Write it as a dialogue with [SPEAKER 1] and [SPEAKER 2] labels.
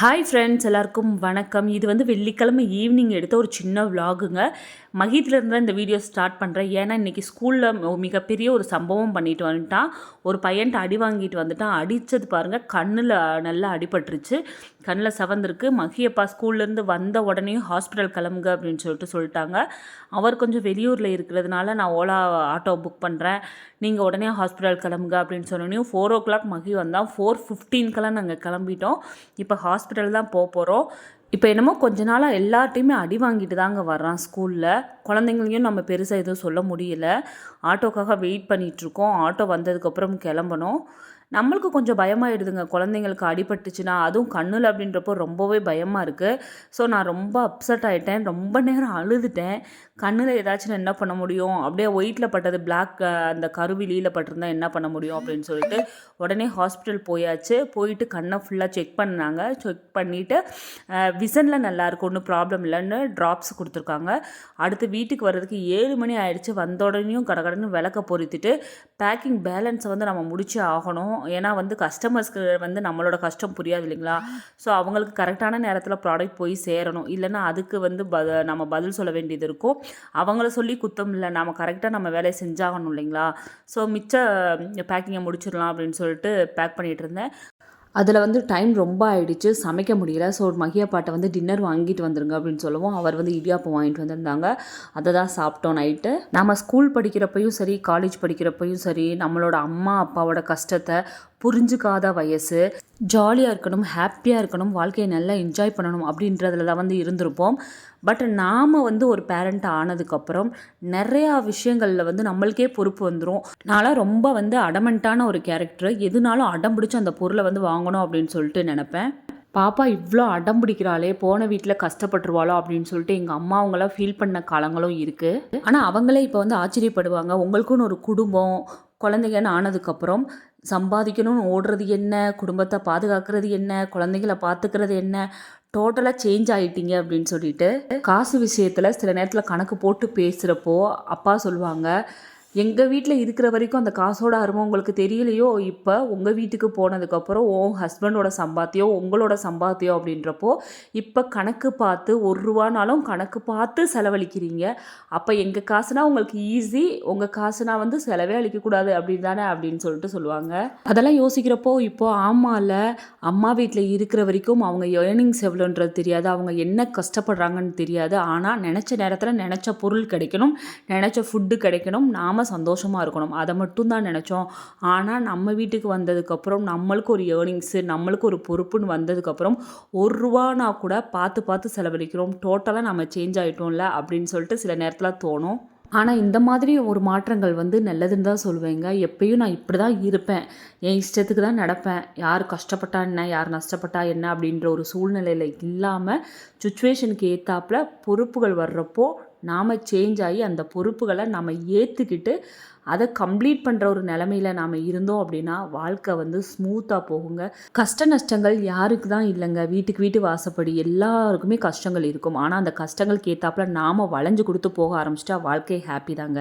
[SPEAKER 1] Hi friends எல்லாருக்கும் வணக்கம். இது வந்து வெள்ளிக்கிழமை ஈவினிங் எடுத்த ஒரு சின்ன விலாகுங்க தான் இந்த வீடியோ ஸ்டார்ட் பண்ணுறேன் ஏன்னா இன்றைக்கி ஸ்கூலில் மிகப்பெரிய ஒரு சம்பவம் பண்ணிட்டு வந்துட்டான். ஒரு பையன்ட்டு அடி வாங்கிட்டு வந்துட்டான். அடித்தது பாருங்கள் கண்ணில் நல்லா அடிபட்டுருச்சு. கண்ணில் சவந்திருக்கு. மகியப்பா ஸ்கூல்லேருந்து வந்த உடனே ஹாஸ்பிட்டல் கிளம்புங்க அப்படின்னு சொல்லிட்டு சொல்லிட்டாங்க. அவர் கொஞ்சம் வெளியூரில் இருக்கிறதுனால நான் ஓலா ஆட்டோ புக் பண்ணுறேன் நீங்கள் உடனே ஹாஸ்பிட்டல் கிளம்புங்க அப்படின்னு சொன்னோன்னே ஃபோர் ஓ கிளாக் மகி வந்தால் ஃபோர் ஃபிஃப்டீன்க்கெல்லாம் நாங்கள் கிளம்பிட்டோம். இப்போ ஹாஸ்பிட்டல் தான் போக போகிறோம் இப்போ என்னமோ கொஞ்ச நாளாக எல்லார்ட்டையுமே அடி வாங்கிட்டு தாங்க வர்றான் ஸ்கூலில் குழந்தைங்களையும் நம்ம பெருசாக எதுவும் சொல்ல முடியல. ஆட்டோக்காக வெயிட் பண்ணிகிட்ருக்கோம் ஆட்டோ வந்ததுக்கப்புறம் கிளம்பணும். நம்மளுக்கு கொஞ்சம் பயமாயிடுதுங்க. குழந்தைங்களுக்கு அடிபட்டுச்சுன்னா அதுவும் கண்ணில் அப்படின்றப்போ ரொம்பவே பயமாக இருக்குது ஸோ நான் ரொம்ப அப்செட் ஆகிட்டேன் ரொம்ப நேரம் அழுதுட்டேன். கண்ணில் ஏதாச்சும் என்ன பண்ண முடியும்? அப்படியே ஒயிட்டில் பட்டது பிளாக் அந்த கருவிலியில் பட்டிருந்தா என்ன பண்ண முடியும் அப்படின்னு சொல்லிட்டு உடனே ஹாஸ்பிட்டல் போயாச்சு. போயிட்டு கண்ணை ஃபுல்லாக செக் பண்ணாங்க. செக் பண்ணிவிட்டு விசனில் நல்லா இருக்கும் ஒன்றும் ப்ராப்ளம் இல்லைன்னு ட்ராப்ஸ் கொடுத்துருக்காங்க. அடுத்து வீட்டுக்கு வர்றதுக்கு ஏழு மணி ஆயிடுச்சு. வந்த உடனேயும் கடகடன்னு விளக்க பொருத்திட்டு பேக்கிங் பேலன்ஸை வந்து நம்ம முடிச்சே ஆகணும். ஏன்னா வந்து கஸ்டமர்ஸ்க்கு வந்து நம்மளோட கஷ்டம் புரியாது இல்லைங்களா? ஸோ அவங்களுக்கு கரெக்டான நேரத்தில் ப்ராடக்ட் போய் சேரணும். இல்லைன்னா அதுக்கு வந்து ப நம்ம பதில் சொல்ல வேண்டியது இருக்கும். அவங்கள சொல்லி குத்தம் இல்லை. நம்ம கரெக்டாக நம்ம வேலையை செஞ்சாகணும் இல்லைங்களா? ஸோ மிச்ச பேக்கிங்கை முடிச்சிடலாம் அப்படின்னு சொல்லிட்டு பேக் பண்ணிகிட்டு இருந்தேன். அதில் வந்து டைம் ரொம்ப ஆயிடுச்சு. சமைக்க முடியல. ஸோ மகியா பாட்டை வந்து டின்னர் வாங்கிட்டு வந்துருங்க அப்படின்னு சொல்லவும். அவர் வந்து இடியாப்பம் வாங்கிட்டு வந்திருந்தாங்க. அதை தான் சாப்பிட்டோம் நைட்டு நம்ம ஸ்கூல் படிக்கிறப்பையும் சரி காலேஜ் படிக்கிறப்பையும் சரி நம்மளோட அம்மா அப்பாவோட கஷ்டத்தை புரிஞ்சுக்காத வயசு ஜாலியாக இருக்கணும் ஹாப்பியாக இருக்கணும் வாழ்க்கையை நல்லா என்ஜாய் பண்ணணும் அப்படின்றதுல தான் வந்து இருந்திருப்போம். பட் நாம் வந்து ஒரு பேரண்ட் ஆனதுக்கப்புறம் நிறையா விஷயங்களில் வந்து நம்மளுக்கே பொறுப்பு வந்துடும் நான்லாம் ரொம்ப வந்து அடமெண்ட்டான ஒரு கேரக்டர் எதுனாலும் அடம் பிடிச்சி அந்த பொருளை வந்து வாங்கணும் அப்படின்னு சொல்லிட்டு நினப்பேன். பாப்பா இவ்வளோ அடம் பிடிக்கிறாளே போன வீட்டில் கஷ்டப்பட்டுருவாளோ அப்படின்னு சொல்லிட்டு எங்கள் அம்மா அவங்களாம் ஃபீல் பண்ண காலங்களும் இருக்குது ஆனால் அவங்களே இப்போ வந்து ஆச்சரியப்படுவாங்க. உங்களுக்குன்னு ஒரு குடும்பம் குழந்தைங்கன்னு ஆனதுக்கப்புறம் சம்பாதிக்கணும்னு ஓடுறது என்ன? குடும்பத்தை பாதுகாக்கிறது என்ன? குழந்தைங்களை பார்த்துக்கிறது என்ன? டோட்டலாக சேஞ்ச் ஆகிட்டீங்க அப்படின்னு சொல்லிட்டு காசு விஷயத்தில் சில நேரத்தில் கணக்கு போட்டு பேசுகிறப்போ அப்பா சொல்லுவாங்க எங்கள் வீட்டில் இருக்கிற வரைக்கும் அந்த காசோட அருமை உங்களுக்கு தெரியலையோ? இப்போ உங்கள் வீட்டுக்கு போனதுக்கப்புறம் உன் ஹஸ்பண்டோட சம்பாத்தியம் உங்களோட சம்பாத்தியம் அப்படின்றப்போ இப்போ கணக்கு பார்த்து ஒரு ரூபானாலும் கணக்கு பார்த்து செலவழிக்கிறீங்க. அப்போ எங்கள் காசுனா உங்களுக்கு ஈஸி உங்கள் காசுனா வந்து செலவே அழிக்கக்கூடாது அப்படின்னு தானே அப்படின்னு சொல்லிட்டு சொல்லுவாங்க. அதெல்லாம் யோசிக்கிறப்போ இப்போது ஆமாவில் அம்மா வீட்டில் இருக்கிற வரைக்கும் அவங்க ஏர்னிங்ஸ் எவ்வளோன்றது தெரியாது. அவங்க என்ன கஷ்டப்படுறாங்கன்னு தெரியாது. ஆனால் நினச்ச நேரத்தில் நினச்ச பொருள் கிடைக்கணும் நினச்ச ஃபுட்டு கிடைக்கணும். நாம் சந்தோஷமாக இருக்கணும். அதை மட்டும் தான் நினச்சோம். ஆனால் நம்ம வீட்டுக்கு வந்ததுக்கப்புறம் நம்மளுக்கு ஒரு ஏர்னிங்ஸு நம்மளுக்கு ஒரு பொறுப்புன்னு வந்ததுக்கப்புறம் ஒரு ரூபானா கூட பார்த்து பார்த்து செலவழிக்கிறோம். டோட்டலாக நம்ம சேஞ்ச் ஆகிட்டோம்ல அப்படின்னு சொல்லிட்டு சில நேரத்தில் தோணும். ஆனால் இந்த மாதிரி ஒரு மாற்றங்கள் வந்து நல்லதுன்னு தான் சொல்லுவேங்க எப்பயும் நான் இப்படி தான் இருப்பேன். என் இஷ்டத்துக்கு தான் நடப்பேன். யார் கஷ்டப்பட்டா என்ன யார் நஷ்டப்பட்டா என்ன அப்படின்ற ஒரு சூழ்நிலையில் இல்லாமல் சுச்சுவேஷனுக்கு ஏற்றாப்புல பொறுப்புகள் வர்றப்போ நாம் சேஞ்ச் ஆகி அந்த பொறுப்புகளை நம்ம ஏற்றுக்கிட்டு அதை கம்ப்ளீட் பண்ணுற ஒரு நிலமையில நாம் இருந்தோம் அப்படின்னா வாழ்க்கை வந்து ஸ்மூத்தாக போகுங்க. கஷ்ட நஷ்டங்கள் யாருக்கு தான் இல்லைங்க. வீட்டுக்கு வீட்டு வாசப்படி எல்லாருக்குமே கஷ்டங்கள் இருக்கும். ஆனால் அந்த கஷ்டங்களுக்கு ஏற்றாப்புல நாம் வளைஞ்சு கொடுத்து போக ஆரம்பிச்சிட்டா வாழ்க்கை ஹாப்பி தாங்க.